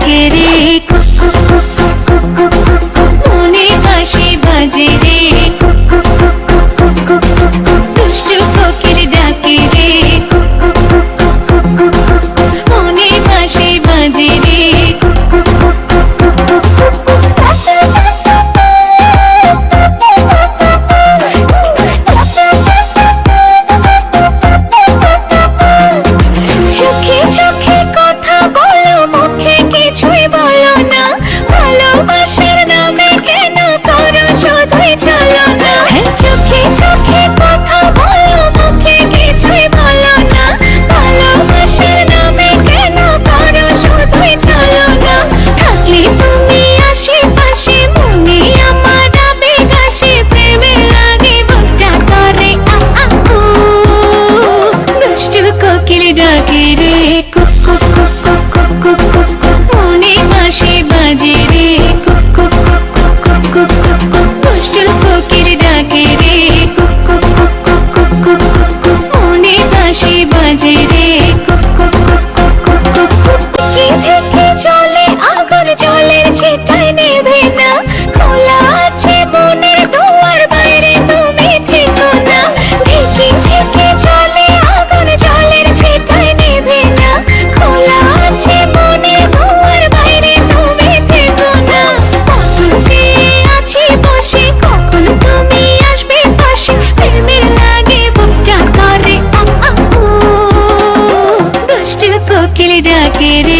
querer. কোকিল ডাকে রে गिरी